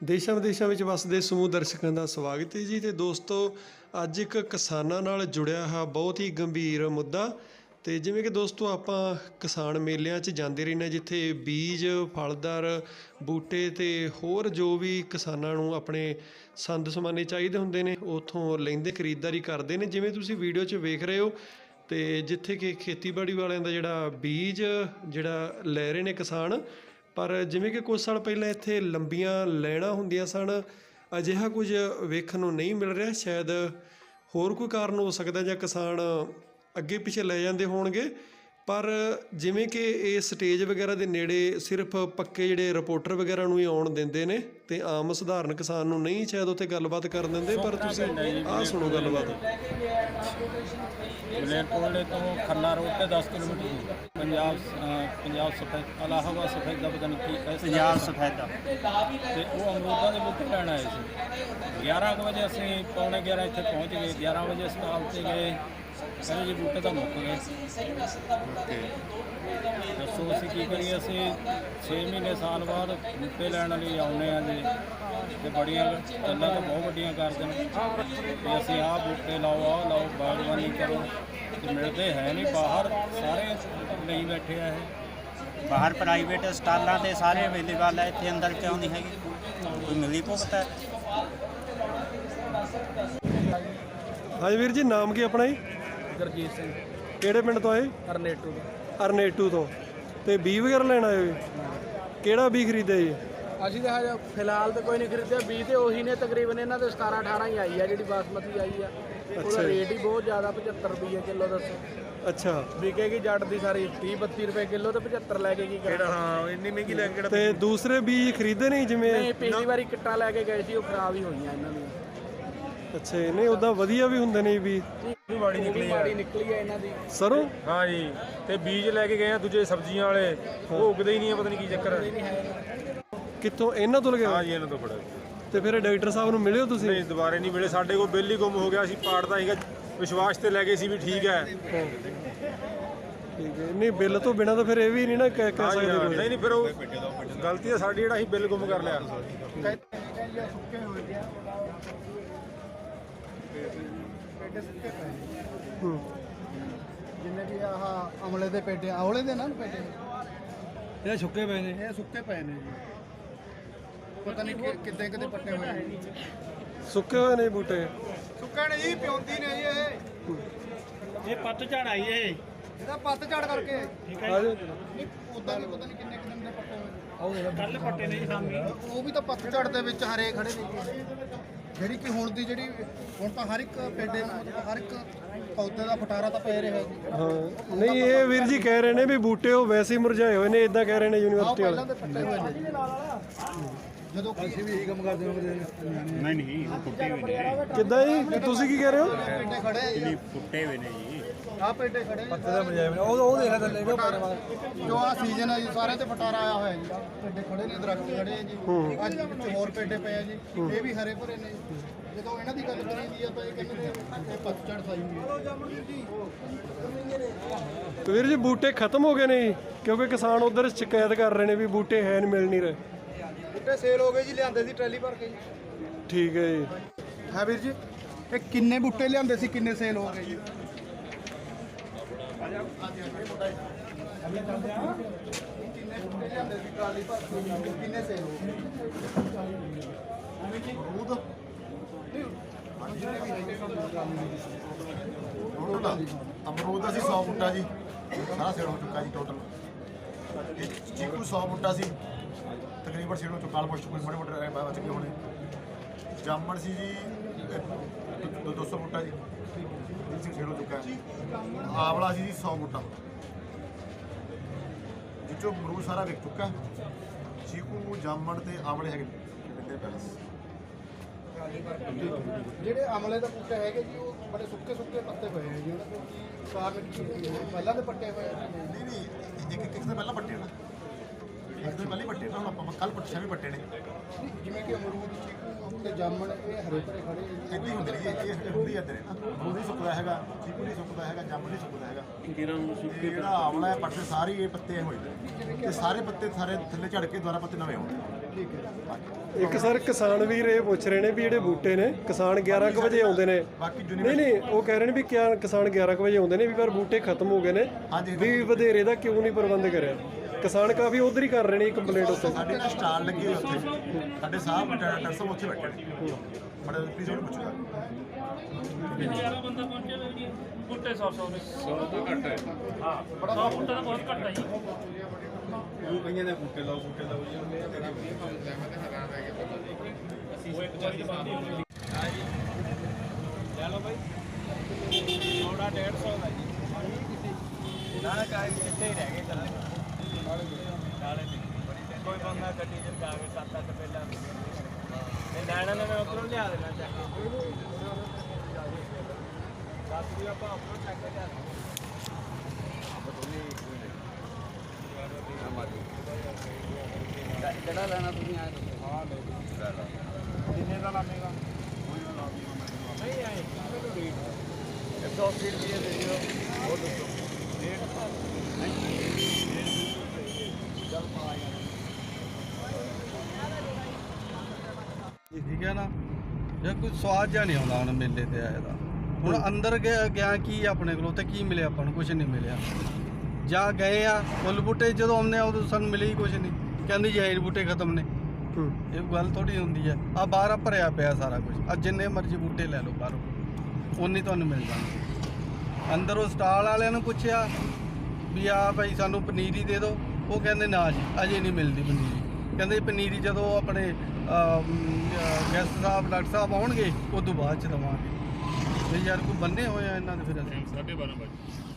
ਦੇਸ਼ਾਂ ਵਿਦੇਸ਼ਾਂ ਵਿੱਚ ਵਸਦੇ ਸਮੂਹ ਦਰਸ਼ਕਾਂ ਦਾ ਸਵਾਗਤ ਹੈ ਜੀ ਤੇ ਦੋਸਤੋ, ਅੱਜ ਇੱਕ ਕਿਸਾਨਾਂ ਨਾਲ ਜੁੜਿਆ ਹੈ, ਬਹੁਤ ਹੀ ਗੰਭੀਰ ਮੁੱਦਾ ਤੇ ਜਿਵੇਂ ਕਿ ਦੋਸਤੋ ਆਪਾਂ ਕਿਸਾਨ ਮੇਲਿਆਂ 'ਚ ਜਾਂਦੇ ਰਹਿੰਦੇ ਹਾਂ, ਜਿੱਥੇ ਬੀਜ, ਫਲਦਾਰ, ਬੂਟੇ ਤੇ ਹੋਰ ਜੋ ਵੀ ਕਿਸਾਨਾਂ ਨੂੰ ਆਪਣੇ ਸੰਦ ਸਮਾਨੇ ਚਾਹੀਦੇ ਹੁੰਦੇ ਨੇ, ਉਥੋਂ ਲੈਂਦੇ, ਖਰੀਦਦਾਰੀ ਕਰਦੇ ਨੇ। ਜਿਵੇਂ ਤੁਸੀਂ ਵੀਡੀਓ 'ਚ ਵੇਖ ਰਹੇ ਹੋ ਤੇ ਜਿੱਥੇ ਕਿ ਖੇਤੀਬਾੜੀ ਵਾਲਿਆਂ ਦਾ ਜਿਹੜਾ ਬੀਜ, ਜਿਹੜਾ ਲੈ ਰਹੇ ਨੇ ਕਿਸਾਨ ਪਰ ਜਿਵੇਂ ਕਿ ਕੁਝ ਸਾਲ ਪਹਿਲਾਂ ਇੱਥੇ ਲੰਬੀਆਂ ਲਾਈਨਾਂ ਹੁੰਦੀਆਂ ਸਨ, ਅਜਿਹਾ ਕੁਝ ਵੇਖਣ ਨੂੰ ਨਹੀਂ ਮਿਲ ਰਿਹਾ। ਸ਼ਾਇਦ ਹੋਰ ਕੋਈ ਕਾਰਨ ਹੋ ਸਕਦਾ ਜਾਂ ਕਿਸਾਨ ਅੱਗੇ ਪਿੱਛੇ ਲੈ ਜਾਂਦੇ ਹੋਣਗੇ। ਪਰ ਜਿਵੇਂ ਕਿ ਇਹ ਸਟੇਜ ਵਗੈਰਾ ਦੇ ਨੇੜੇ ਸਿਰਫ ਪੱਕੇ ਜਿਹੜੇ ਰਿਪੋਰਟਰ ਵਗੈਰਾ ਨੂੰ ਹੀ ਆਉਣ ਦਿੰਦੇ ਨੇ ਤੇ ਆਮ ਸਧਾਰਨ ਕਿਸਾਨ ਨੂੰ ਨਹੀਂ ਸ਼ਾਇਦ ਉੱਥੇ ਗੱਲਬਾਤ ਕਰਨ ਦਿੰਦੇ ਪਰ ਤੁਸੀਂ ਆਹ ਸੁਣੋ ਗੱਲਬਾਤ। ਮਲੇਰਕੋਟਲੇ ਤੋਂ ਖੰਨਾ ਰੋਡ ਤੇ 10 ਕਿਲੋਮੀਟਰ ਦੂਰ। ਪੰਜਾਬ ਪੰਜਾਬ ਸਫੈਦ ਅਲਾਹਾਬਾਦ ਸਫੈਦ ਨਹੀਂ ਕੀ ਪੰਜਾਬ ਸਫੈਦਾ ਤੇ ਉਹ ਅਮਰੂਦਾਂ ਦੇ ਬੂਟੇ ਲੈਣ ਆਏ ਸੀ। 11 ਕੁ ਵਜੇ ਅਸੀਂ ਪੌਣੇ 11 ਇੱਥੇ ਪਹੁੰਚ ਗਏ 11 ਵਜੇ ਸਟਾਲ ਤੇ ਗਏ। ਕਹਿੰਦੇ ਜੀ ਬੂਟੇ ਤਾਂ ਮੁੱਕ ਗਏ ਦੱਸੋ ਅਸੀਂ ਕੀ ਕਰੀਏ ਅਸੀਂ 6 ਮਹੀਨੇ ਸਾਲ ਬਾਅਦ ਬੂਟੇ ਲੈਣ ਲਈ ਆਉਨੇ ਆ ਜੀ। ਤੇ ਬੜੀਆਂ ਗੱਲਾਂ ਤਾਂ ਬਹੁਤ ਵੱਡੀਆਂ ਕਰਦੇ ਨੇ। ਤੇ ਅਸੀਂ ਆਹ ਬੂਟੇ ਲਾਓ ਆਹ ਲਾਓ ਬਾਗਬਾਨੀ ਕਰੋ। ਤੇ ਮਿਲਦੇ ਹੈ ਨਹੀਂ ਬਾਹਰ ਸਾਰੇ ਲਈ ਬੈਠੇ ਆ ਇਹ। ਬਾਹਰ ਪ੍ਰਾਈਵੇਟ ਸਟਾਲਾਂ ਤੇ ਸਾਰੇ ਅਵੇਲੇਬਲ ਹੈ ਇੱਥੇ ਅੰਦਰ ਕਿਉਂ ਨਹੀਂ ਹੈਗੇ? ਕੋਈ ਮਿਲੀ ਭੁਗਤ ਹੈ? ਹਾਂਜੀ ਵੀਰ ਜੀ ਨਾਮ ਕੀ ਆਪਣਾ ਜੀ? ਗੁਰਜੀਤ ਸਿੰਘ। ਕਿਹੜੇ ਪਿੰਡ ਤੋਂ ਆਏ? ਅਰਨੇਟੂ ਅਰਨੇਟੂ ਤੋਂ। ਤੇ ਬੀ ਵਗੈਰਾ ਲੈਣ ਆਏ ਹੋ ਜੀ ਕਿਹੜਾ ਬੀ ਖਰੀਦਿਆ ਜੀ? ਅਸੀਂ ਤਾਂ ਹਜੇ ਫਿਲਹਾਲ ਤਾਂ ਕੋਈ ਨਹੀਂ ਖਰੀਦਿਆ। ਬੀਜ ਤੇ ਉਹੀ ਨੇ ਤਕਰੀਬਨ ਇਹਨਾਂ ਦੇ 17 18 ਹੀ ਆਈ ਆ ਜਿਹੜੀ ਬਾਸਮਤੀ ਆਈ ਆ। ਅੱਛਾ। ਉਹਦਾ। ਰੇਟ ਹੀ ਬਹੁਤ ਜ਼ਿਆਦਾ 75 ਰੁਪਏ ਕਿਲੋ ਦੱਸੋ। ਅੱਛਾ। ਵਿਕੇਗੀ ਜੱਟ ਦੀ ਸਾਰੀ 30 32 ਰੁਪਏ ਕਿਲੋ ਤੇ 75 ਲੈ ਕੇ ਕੀ ਕਰਾਂ। ਹਾਂ ਇੰਨੀ ਮਹਿੰਗੀ ਲੈ ਕੇ ਤੇ ਦੂਸਰੇ ਬੀ ਖਰੀਦੇ ਨਹੀਂ ਜਿਵੇਂ ਨਹੀਂ ਪਿਛਲੀ ਵਾਰੀ ਕਿੱਟਾਂ ਲੈ ਕੇ ਗਏ ਸੀ ਉਹ ਖਰਾਬ ਹੀ ਹੋਈਆਂ ਇਹਨਾਂ ਦੀਆਂ। ਅੱਛਾ ਨਹੀਂ ਉਦਾਂ ਵਧੀਆ ਵੀ ਹੁੰਦੇ ਨੇ ਬੀ ਮਾੜੀ ਨਿਕਲੀ ਮਾੜੀ ਨਿਕਲੀ ਆ ਇਹਨਾਂ ਦੀ। ਸਰੋਂ? ਹਾਂ ਜੀ ਤੇ ਬੀਜ ਲੈ ਕੇ ਗਏ ਆ ਦੂਜੇ ਸਬਜ਼ੀਆਂ ਵਾਲੇ। ਉਹ ਉਗਦੇ ਹੀ ਨਹੀਂ ਆ ਪਤਾ ਨਹੀਂ ਕੀ ਚੱਕਰ ਹੈ ਕਿੱਥੋਂ? ਇਹਨਾਂ ਤੋਂ ਲਗੇ ਹਾਂ ਜੀ ਇਹਨਾਂ ਤੋਂ ਫੜਾ ਤੇ ਫਿਰ ਡਾਕਟਰ ਸਾਹਿਬ ਨੂੰ ਮਿਲਿਓ ਤੁਸੀਂ? ਨਹੀਂ ਦੁਬਾਰੇ ਨਹੀਂ ਮਿਲੇ। ਸਾਡੇ ਕੋਲ ਬਿੱਲ ਹੀ ਗੁੰਮ ਹੋ ਗਿਆ। ਸੀ ਪਾੜਦਾ ਸੀਗਾ। ਵਿਸ਼ਵਾਸ ਤੇ ਲੈ ਗਏ ਸੀ ਵੀ ਠੀਕ ਹੈ। ਠੀਕ ਹੈ। ਨਹੀਂ ਬਿੱਲ ਤੋਂ ਬਿਨਾ ਤਾਂ ਫਿਰ ਇਹ ਵੀ ਨਹੀਂ ਨਾ ਕਹਿ ਸਕਦੇ। ਨਹੀਂ ਨਹੀਂ ਫਿਰ ਉਹ ਗਲਤੀ ਹੈ ਸਾਡੀ ਜਿਹੜਾ ਅਸੀਂ ਬਿੱਲ ਗੁੰਮ ਕਰ ਲਿਆ। ਹੂੰ। ਜਿੰਨੇ ਵੀ ਆਹ ਅਮਲੇ ਦੇ ਪੇਟੇ ਔਲੇ ਦੇ ਨਾ ਪੇਟੇ? ਇਹ ਸੁੱਕੇ ਪਏ ਨੇ। ਇਹ ਸੁੱਕੇ ਪਏ ਨੇ ਜੀ। ਪਤਾ ਨਹੀਂ ਕਿੱਦਾਂ ਕਿਤੇ ਪੱਟੇ ਹੋਏ ਨੇ। ਸੁੱਕੇ ਹੋਏ ਨੇ ਬੂਟੇ? ਸੁੱਕੇ ਨੇ ਜੀ ਪਿਉਂਦੀ ਨੇ ਜੀ ਇਹ। ਇਹ ਪੱਤ ਝੜ ਆਈ ਇਹ। ਇਹਦਾ ਪੱਤ ਝੜ ਕਰਕੇ। ਆ ਜਾਓ ਉਦਾਂ ਨਹੀਂ ਪਤਾ ਨਹੀਂ ਕਿੰਨੇ ਕਿੰਨੇ ਦੇ ਪੱਟੇ ਹੋਏ ਕੱਲ ਪੱਟੇ ਨੇ ਜੀ ਸਾਹਮਣੇ। ਉਹ ਵੀ ਤਾਂ ਪੱਤ ਝੜ ਦੇ ਵਿੱਚ ਹਰੇ ਖੜੇ ਨੇ। ਜਿਹੜੀ ਕਿ ਹੁਣ ਦੀ ਜਿਹੜੀ ਹੁਣ ਤਾਂ ਹਰ ਇੱਕ ਪੇਡੇ ਨੂੰ ਹਰ ਇੱਕ ਪੌਦੇ ਦਾ ਫਟਾਰਾ ਤਾਂ ਪੈ ਰਿਹਾ ਜੀ। ਹਾਂ ਨਹੀਂ ਇਹ ਵੀਰ ਜੀ ਕਹਿ ਰਹੇ ਨੇ ਵੀ ਬੂਟੇ ਉਹ ਵੈਸੇ ਹੀ ਮੁਰਝਾਏ ਹੋਏ ਨੇ ਇਦਾਂ ਕਹਿ ਰਹੇ ਨੇ ਯੂਨੀਵਰਸਿਟੀ ਪਹਿਲਾਂ ਵਾਲੇ ਦੇ ਪੱਟੇ ਹੋਏ ਨੇ ਜੀ। ਜਦੋਂ ਅਸੀਂ ਵੀ ਇਹੀ ਕੰਮ ਕਰਦੇ ਹਾਂ ਨਹੀਂ ਨਹੀਂ ਉਹ ਟੁੱਟੇ ਹੋਏ ਨੇ ਕਿੱਦਾਂ ਜੀ? ਤੁਸੀਂ ਕੀ ਕਹਿ ਰਹੇ ਹੋ? ਪੇਡੇ ਖੜੇ ਆ ਜੀ। ਟੁੱਟੇ ਹੋਏ ਨੇ ਜੀ। ਆਹ ਪੇਡੇ ਖੜੇ ਪੱਤੇ ਦਾ ਮਜਾਇਬ ਨੇ ਉਹ ਉਹ ਦੇਖਾ ਥੱਲੇ ਜੋ ਆ ਸੀਜ਼ਨ ਹੈ ਜੀ ਸਾਰੇ ਤੇ ਫਟਾਰਾ ਆਇਆ ਹੋਇਆ ਜੀ। ਪੇਡੇ ਖੜੇ ਨੇ ਦਰਖਤ ਖੜੇ ਆ ਜੀ। ਅੱਜ ਵਿੱਚ ਹੋਰ ਪੇਡੇ ਪਏ ਆ ਜੀ। ਇਹ ਵੀ ਹਰੇ ਭਰੇ ਨੇ। ਜਦੋਂ ਇਹਨਾਂ ਦੀ ਗੱਲ ਕਰੀਦੀ ਆ ਤਾਂ ਇਹ ਕਹਿੰਦੇ ਨੇ ਇਹ ਪਤਝੜ ਸਾਈ ਹੋਈ ਹੈ। ਤੇ ਵੀਰ ਜੀ ਬੂਟੇ ਖਤਮ ਹੋ ਗਏ ਨੇ ਜੀ ਕਿਉਂਕਿ ਕਿਸਾਨ ਉਧਰ ਸ਼ਿਕਾਇਤ ਕਰ ਰਹੇ ਨੇ ਵੀ ਬੂਟੇ ਹੈ ਨਹੀਂ ਮਿਲ ਨਹੀਂ ਰਹੇ। ਬੂਟੇ ਸੇਲ ਹੋ ਗਏ ਜੀ ਲਿਆਂਦੇ ਸੀ ਟਰੈਲੀ ਭਰ ਕੇ ਜੀ। ਠੀਕ ਹੈ ਜੀ। ਹਾਂ ਵੀਰ ਜੀ ਇਹ ਕਿੰਨੇ ਬੂਟੇ ਲਿਆਂਦੇ ਸੀ ਕਿੰਨੇ ਸੇਲ ਹੋ ਗਏ ਜੀ? ਕਿੰਨੇ ਅਮਰੂਦ ਅਮਰੂਦ ਅਸੀਂ 100 ਬੂਟਾ ਜੀ। ਸਾਰਾ ਸੇਲ ਹੋ ਚੁੱਕਾ ਜੀ ਟੋਟਲ ਇਹ ਚੀਕੂ 100 ਬੂਟਾ ਸੀ। ਤਕਰੀਬਨ ਸੇਲ ਹੋ ਚੁੱਕਾ ਆਲਮੋਸਟ ਕੋਈ ਮੋਟੇ ਮੋਟੇ ਰਹਿ ਬਚ ਗਏ ਹੋਣੇ। ਜਾਮਣ ਸੀ ਜੀ 200 ਬੂਟਾ ਜੀ। ਸੀ ਸੇਲ ਹੋ ਚੁੱਕਾ ਹੈ। ਆਵਲਾ ਜੀ 100 ਬੂਟਾ ਜਿੱਚੋ ਅਮਰੂਦ ਸਾਰਾ ਵਿਕ ਚੁੱਕਾ ਚੀਕੂ ਜਾਮਣ ਤੇ ਆਵਲੇ ਹੈਗੇ ਪੈਲਸ ਜਿਹੜੇ ਅਮਲੇ ਦਾ ਬੂਟਾ ਹੈਗੇ ਜੀ ਉਹ ਬੜੇ ਸੁੱਕੇ ਸੁੱਕੇ ਪੱਤੇ ਪਏ ਆ ਜੀ ਉਹਨਾਂ ਦੇ ਕੀ ਕਾਰਨ ਕੀ ਹੈ? ਪਹਿਲਾਂ ਦੇ ਪੱਟੇ ਹੋਏ। ਨਹੀਂ ਨਹੀਂ ਇੱਕ ਇੱਕ ਦਿਨ ਪਹਿਲਾਂ ਪੱਟੇ ਨਾ। ਇੱਕ ਦਿਨ ਪਹਿਲਾਂ ਹੀ ਪੱਟੇ ਨਾ ਹੁਣ ਆਪਾਂ ਕੱਲ ਪੱਟੇ ਵੀ ਪੱਟੇ ਨੇ। ਨਹੀਂ, ਜਿਵੇਂ ਕਿ ਅਮਰੂਦ ਚੀਕੂ ਤੇ ਜਾਮਣ ਇਹ ਹਰੇ ਭਰੇ ਖੜੇ ਹੀ ਹੁੰਦੇ ਨੇ ਜੀ, ਇਹ ਇਹ ਹੁੰਦੀ ਅਮਰੂਦ ਨਹੀਂ ਸੁੱਕਦਾ ਹੈਗਾ ਚੀਕੂ ਨਹੀਂ ਸੁੱਕਦਾ ਹੈਗਾ ਜਾਮਣ ਨਹੀਂ ਸੁੱਕਦਾ ਹੈਗਾ। ਤੇ ਜਿਹੜਾ ਆਵਲਾ ਹੈ ਪੱਤੇ ਸਾਰੇ ਇਹ ਪੱਤੇ ਹੋਏ ਨੇ। ਤੇ ਸਾਰੇ ਪੱਤੇ ਸਾਰੇ ਥੱਲੇ ਝੜ ਕੇ ਦੁਬਾਰਾ ਪੱਤੇ ਨਵੇਂ ਆਉਂਦੇ ਠੀਕ ਹੈ ਇੱਕ ਸਰ ਕਿਸਾਨ ਵੀਰ ਇਹ ਪੁੱਛ ਰਹੇ ਨੇ ਵੀ ਜਿਹੜੇ ਬੂਟੇ ਨੇ ਕਿਸਾਨ 11 ਕੁ ਵਜੇ ਆਉਂਦੇ ਨੇ। ਨਹੀਂ ਨਹੀਂ ਉਹ ਕਹਿ ਰਹੇ ਨੇ ਵੀ ਕਿਆ ਕਿਸਾਨ 11 ਕੁ ਵਜੇ ਆਉਂਦੇ ਨੇ ਵੀ ਪਰ ਬੂਟੇ ਖਤਮ ਹੋ ਗਏ ਨੇ। ਵੀ ਵਧੇਰੇ ਦਾ ਕਿਉਂ ਨਹੀਂ ਪ੍ਰਬੰਧ ਕਰਿਆ? ਕਿਸਾਨ ਕਾਫੀ ਉਧਰ ਹੀ ਕਰ ਰਹੇ ਨੇ ਕੰਪਲੇਂਟ ਉੱਤੇ ਸਾਡੇ ਨਾਲ ਸਟਾਲ ਲੱਗੇ ਹੋਏ ਉੱਥੇ ਸਾਡੇ ਸਾਹਿਬ ਡਾਕਟਰ ਸਾਹਿਬ ਉੱਥੇ ਬੈਠੇ ਨੇ ਬੜਾ ਪਲੀਜ਼ ਉਹਨੂੰ ਪੁੱਛੂਗਾ ਬੰਦਾ ਪਹੁੰਚਿਆ ਜੀ ਬੁੱਟੇ 100 100 ਨੇ 100 ਤੋਂ ਘੱਟ ਹੈ ਹਾਂ 100 ਬੁੱਟਾ ਤਾਂ ਬਹੁਤ ਘੱਟ ਹੈ ਜੀ ਥੋੜਾ 150 ਦਾ ਜੀ ਨਾ ਕਾਇ ਕਿੱਥੇ ਹੀ ਰਹਿ ਗਏ ਕੱਲੇ ਕੋਈ ਬੰਦਾ ਗੱਡੀ ਚ ਜਾ ਕੇ ਸੱਤ ਅੱਠ ਪਹਿਲਾਂ ਤੇ ਲੈਣਾ ਨੇ ਮੈਂ ਉਧਰੋਂ ਲਿਆ ਦੇਣਾ ਚਾਹੀਦਾ ਦਸ ਵੀ ਆਪਾਂ ਆਪਣਾ ਚੱਕ ਕੇ ਲਿਆ ਕਿਹੜਾ ਲੈਣਾ ਤੁਸੀਂ ਆਏ ਹਾਂ ਲੈ ਕਿੰਨੇ ਦਾ ਲਾਵੇਗਾ ਨਹੀਂ ਆਏ 180 ਰੁਪਏ ਦੇ ਦਿਓ। ਹੋਰ ਦੱਸੋ। ਠੀਕ ਹੈ ਨਾ? ਜੇ ਕੋਈ ਸਵਾਦ ਜਿਹਾ ਨਹੀਂ ਆਉਂਦਾ ਹੁਣ ਮੇਲੇ ਤੇ ਆਏ ਦਾ। ਹੁਣ ਅੰਦਰ ਗਿਆ ਗਿਆ ਕੀ ਆਪਣੇ ਕੋਲ? ਤੇ ਕੀ ਮਿਲਿਆ ਆਪਾਂ ਨੂੰ? ਕੁਝ ਨਹੀਂ ਮਿਲਿਆ। ਜਾਂ ਗਏ ਆ ਫੁੱਲ ਬੂਟੇ ਜਦੋਂ ਆਉਂਦੇ ਆ ਉਦੋਂ ਸਾਨੂੰ ਮਿਲੇ ਹੀ ਕੁਝ ਨਹੀਂ। ਕਹਿੰਦੀ ਜੈਰ ਬੂਟੇ ਖਤਮ ਨੇ। ਇਹ ਗੱਲ ਥੋੜੀ ਹੁੰਦੀ ਹੈ ਆ ਬਾਹਰ ਆ ਭਰਿਆ ਪਿਆ ਸਾਰਾ ਕੁਝ ਆ ਜਿੰਨੇ ਮਰਜ਼ੀ ਬੂਟੇ ਲੈ ਲਓ ਬਾਹਰੋਂ। ਉਨੀ ਤੁਹਾਨੂੰ ਮਿਲ ਜਾਣਗੇ। ਅੰਦਰ ਉਹ ਸਟਾਲ ਵਾਲਿਆਂ ਨੂੰ ਪੁੱਛਿਆ ਵੀ ਆ ਭਾਈ ਸਾਨੂੰ ਪਨੀਰੀ ਦੇ ਦਿਓ। ਉਹ ਕਹਿੰਦੇ ਨਾ ਜੀ ਅਜੇ ਨਹੀਂ ਮਿਲਦੀ ਪਨੀਰੀ। ਕਹਿੰਦੇ ਪਨੀਰੀ ਜਦੋਂ ਆਪਣੇ ਗੈਸਟ ਸਾਹਿਬ, ਡਾਕਟਰ ਸਾਹਿਬ ਆਉਣਗੇ ਉਸ ਤੋਂ ਬਾਅਦ ਚ ਦਵਾਂਗੇ। ਤੇ ਯਾਰ ਕੋਈ ਬੰਨੇ ਹੋਏ ਆ ਇਹਨਾਂ ਦੇ ਫਿਰ ਅਸੀਂ। 12:30 ਵਜੇ।